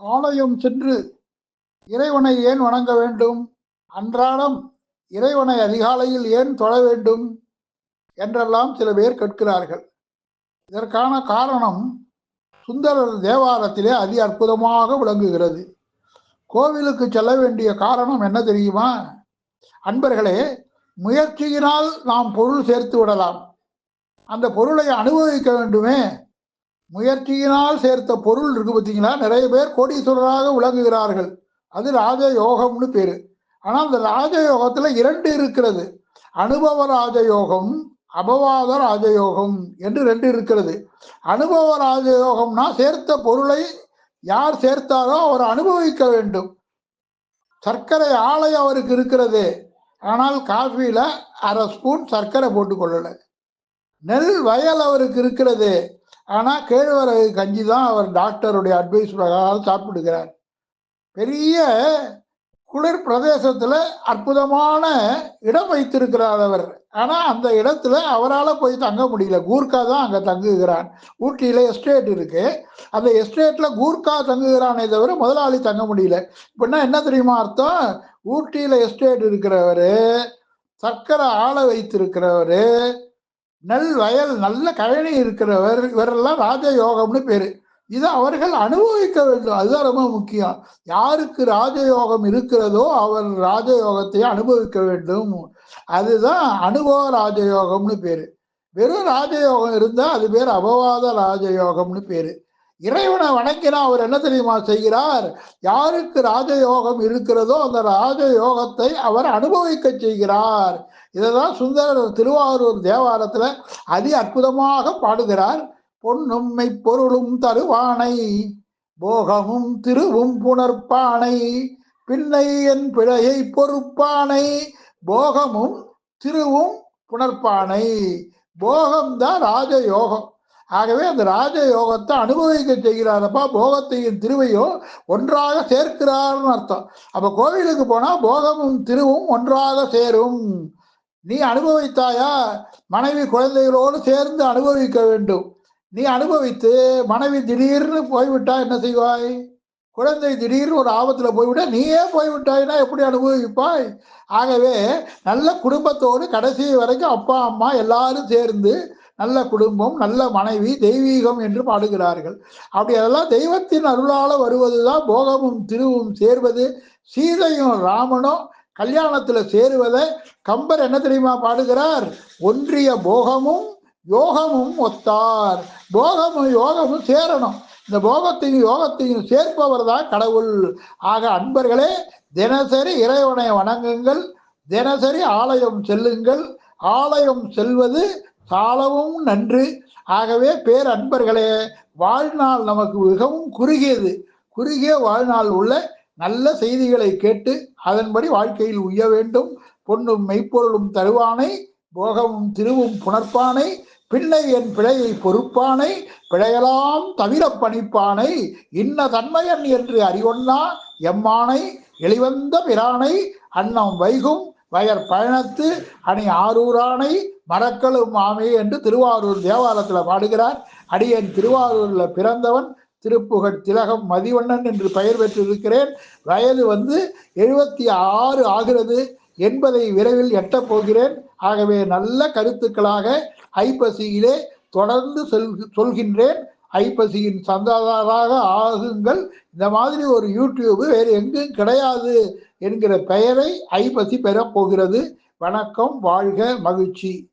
ஆலயம் சென்று இறைவனை ஏன் வணங்க வேண்டும்? அன்றாடம் இறைவனை அதிகாலையில் ஏன் தொழ வேண்டும்? என்றெல்லாம் சில பேர் கேட்கிறார்கள். இதற்கான காரணம் சுந்தரர் தேவாரத்திலே அதி அற்புதமாக விளங்குகிறது. கோவிலுக்கு செல்ல வேண்டிய காரணம் என்ன தெரியுமா? அன்பர்களே முயற்சியினால் நாம் பொருள் சேர்த்து விடலாம். அந்த பொருளை அனுபவிக்க வேண்டுமே. முயற்சியினால் சேர்த்த பொருள் இருக்கு பார்த்தீங்கன்னா நிறைய பேர் கோடீஸ்வரராக விளங்குகிறார்கள். அது ராஜயோகம்னு பேரு. ஆனால் அந்த ராஜயோகத்துல இரண்டு இருக்கிறது. அனுபவ ராஜயோகம் அபவாத ராஜயோகம் என்று ரெண்டு இருக்கிறது. அனுபவ ராஜயோகம்னா சேர்த்த பொருளை யார் சேர்த்தாரோ அவர் அனுபவிக்க வேண்டும். சர்க்கரை ஆலை அவருக்கு இருக்கிறது. ஆனால் காஃபியில அரை ஸ்பூன் சர்க்கரை போட்டுக்கொள்ளலை நெல் வயல் அவருக்கு இருக்கிறது. ஆனா கேழ்வரகு கஞ்சி தான் அவர் டாக்டருடைய அட்வைஸ் பிரகாரம் சாப்பிடுகிறார். பெரிய குளிர் பிரதேசத்துல அற்புதமான இடம் வைத்திருக்கிறார் அவர். ஆனா அந்த இடத்துல அவரால் போய் தங்க முடியல. கூர்க்கா தான் அங்க தங்குகிறான். ஊட்டியில எஸ்டேட் இருக்கு. அந்த எஸ்டேட்ல கூர்க்கா தங்குகிறானே தவிர முதலாளி தங்க முடியல. இப்படின்னா என்ன தெரியுமா அர்த்தம்? ஊட்டியில எஸ்டேட் இருக்கிறவரு சர்க்கரை ஆளை வைத்திருக்கிறவரு நெல் வயல் நல்ல கழனி இருக்கிறவர் இவரெல்லாம் ராஜயோகம்னு பேரு. இது அவர்கள் அனுபவிக்க வேண்டும். அதுதான் ரொம்ப முக்கியம். யாருக்கு ராஜயோகம் இருக்கிறதோ அவர் ராஜயோகத்தை அனுபவிக்க வேண்டும். அதுதான் அனுபவ ராஜயோகம்னு பேரு. வெறும் ராஜயோகம் இருந்தா அது பேர் அபவாத ராஜயோகம்னு பேரு. இறைவனை வணங்கினா அவர் என்ன தெரியுமா செய்கிறார்? யாருக்கு ராஜயோகம் இருக்கிறதோ அந்த ராஜயோகத்தை அவர் அனுபவிக்க செய்கிறார். இதைதான் சுந்தரர் திருவாரூர் தேவாரத்துல அதி அற்புதமாக பாடுகிறார். பொன்னும்மை பொருளும் தருவானை போகமும் திருவும் புணர்ப்பானை பின்னை என் பிழையை பொறுப்பானை போகமும் திருவும் புணர்ப்பானை போகம்தான் ராஜயோகம். ஆகவே அந்த ராஜயோகத்தை அனுபவிக்க செய்கிறாரப்பா போகத்தையும் திருவையும் ஒன்றாக சேர்க்கிறார்னு அர்த்தம். அப்ப கோவிலுக்கு போனா போகமும் திருவும் ஒன்றாக சேரும். நீ அனுபவித்தாயா? மனைவி குழந்தைகளோடு சேர்ந்து அனுபவிக்க வேண்டும். நீ அனுபவித்து மனைவி திடீர்னு போய்விட்டா என்ன செய்வாய்? குழந்தை திடீர்னு ஒரு ஆபத்தில் போய்விட்டா நீயே போய்விட்டாய்னா எப்படி அனுபவிப்பாய்? ஆகவே நல்ல குடும்பத்தோடு கடைசி வரைக்கும் அப்பா அம்மா எல்லாரும் சேர்ந்து நல்ல குடும்பம் நல்ல மனைவி தெய்வீகம் என்று பாடுகிறார்கள். அப்படி அதெல்லாம் தெய்வத்தின் அருளால் வருவது தான் போகமும் திருவும் சேர்வது. சீதையும் ராமனும் கல்யாணத்துல சேருவதை கம்பர் என்ன தெரியுமா பாடுகிறார்? ஒன்றிய போகமும் யோகமும் ஒத்தார். போகமும் யோகமும் சேரணும். இந்த போகத்தையும் யோகத்தையும் சேர்ப்பவர் தான் கடவுள். ஆக அன்பர்களே தினசரி இறைவனை வணங்குங்கள். தினசரி ஆலயம் செல்லுங்கள். ஆலயம் செல்வது சாலவும் நன்று. ஆகவே பேர் அன்பர்களே வாழ்நாள் நமக்கு மிகவும் குறுகியது. குறுகிய வாழ்நாள் உள்ள நல்ல செய்திகளை கேட்டு அதன்படி வாழ்க்கையில் உய்ய வேண்டும். பொன்னும் மெய்ப்பொருளும் தருவானை போகமும் திருவும் புணர்ப்பானை பிள்ளை என் பிழையை பொறுப்பானை பிழையெல்லாம் தவிர பணிப்பானை இன்ன தன்மையன் என்று அறிவொன்னா எம்மானை எளிவந்த பிரானை அன்னம் வைகும் வயற் பயணத்து அணி ஆரூரானை மரக்களும் மாமே என்று திருவாரூர் தேவாலயத்துல பாடுகிறார். அடியன் திருவாரூர்ல பிறந்தவன் திருப்புகழ் திலகம் மதிவண்ணன் என்று பெயர் பெற்றிருக்கிறேன். வயது வந்து எழுபத்தி ஆறு ஆகிறது. என்பதை விரைவில் எட்டப் போகிறேன். ஆகவே நல்ல கருத்துக்களாக ஐப்பசியிலே தொடர்ந்து சொல் சொல்கின்றேன். ஐப்பசியின் சந்தாதாராக ஆகுங்கள். இந்த மாதிரி ஒரு யூடியூப் வேறு எங்கும் கிடையாது என்கிற பெயரை ஐப்பசி பெறப்போகிறது வணக்கம் வாழ்க மகிழ்ச்சி.